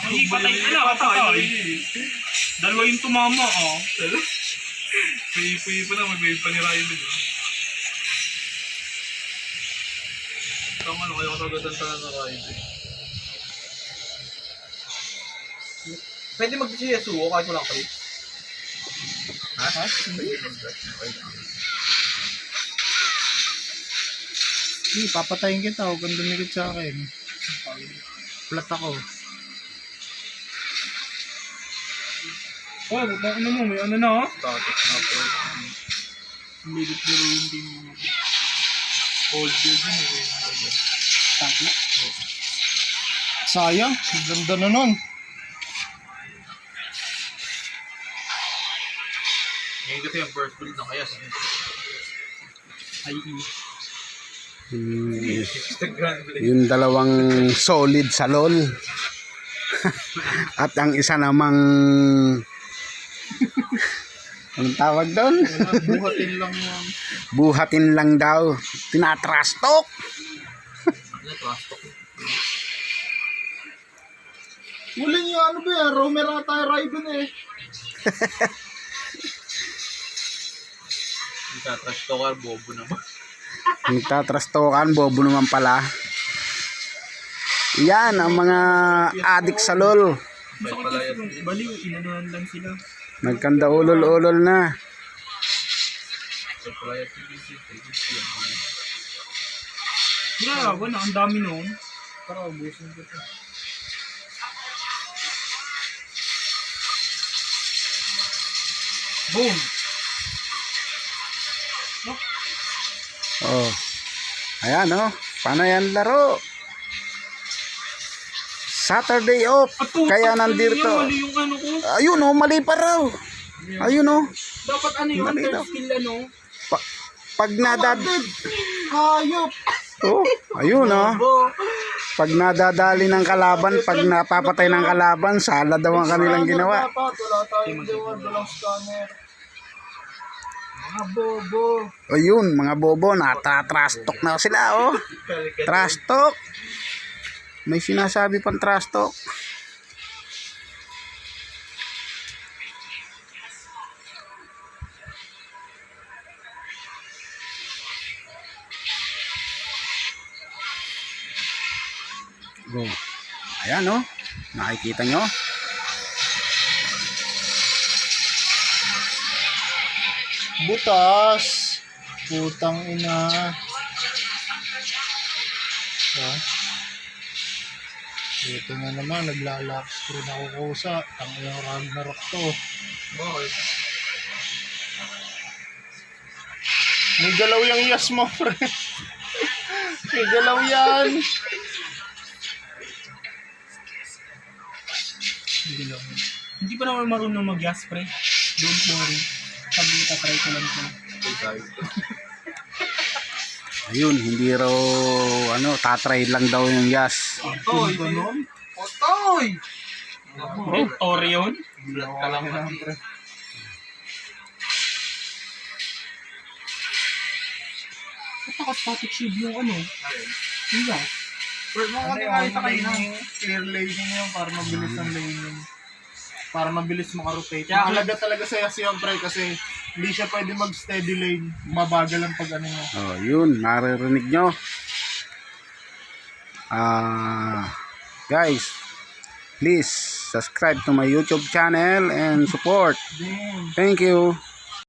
Hindi patay ka na, patay. Dalawa yung tumama, oh. Puyi-puyi pa na, mag-wave pa ni Ryan din. eh. Tama na, kaya ko tagadan tayo na Ryan. eh. Pwede mag-CSUO kahit walang clip. Ha? Hindi, papatayin kita. Huwag kang dumikit sa akin. Flat ako. Oh, buta ano mo, may ano na, oh. Static na po. Biro yung team mo. Old build yun eh. Takla. Sayang. Ang Ganda na nun. Ngayon kasi yung first build na kaya. Ay, build. yung dalawang solid sa LOL. At ang isa namang anong tawag doon? Buhatin lang yung... Buhatin lang daw. Tinatrastok. Talk. Huling yung ano ba yan? Romer ata Raven eh. Hindi ka trash talker, bobo naman. Nagtatrastokan, bobo naman pala. Yan ang mga adik sa LOL. Baliw, inanuhan lang sila. Nagkanda ulol-ulol na. May pala yan. Yeah, wala, ang dami noon. Tara, ubusin ko. Boom! Oh. Ayan oh. Paano yan laro? Saturday off. At to, Kaya nandito. Mali yung ano ko. Ayun oh, mali pa raw. Ayun oh. Dapat ano yung Mali daw. skill ano. Pa- pag nadad Hayop! oh, ayun oh. Pag nadadali ng kalaban, pag napapatay ng kalaban, sala daw ang kanilang ginawa. Dapat, wala tayong scanner. Bobo. Ayun, mga bobo, nata-trastok na sila oh. Trastok. May sinasabi pang trastok. Go. Ayan oh. Nakikita nyo? Butas. Putang ina. Ha? Ito na naman, naglalak screen ako kusa. Tang yung Ragnarok to. Bakit? May galaw yung yes mo, pre. May galaw yan. Hindi pa naman marunong mag-gas pre. Don't worry. Sabi ko, try ko lang guys. Ayun, hindi raw ano, tatry lang daw yung yas. Otoy! Otoy! Oh, Orion? Blood ka lang naka-static shield yung ano? Yung gas? Pero mga nga sa kayo clear laning yun para mabilis ang laning. Para mabilis makarotate. Kaya- Mahalaga talaga sa yes yun, pre, kasi hindi siya pwede mag-steady lane. Mabagal ang pag ano niya. Oh, yun, naririnig nyo. Ah, guys, please subscribe to my YouTube channel and support. Damn. Thank you.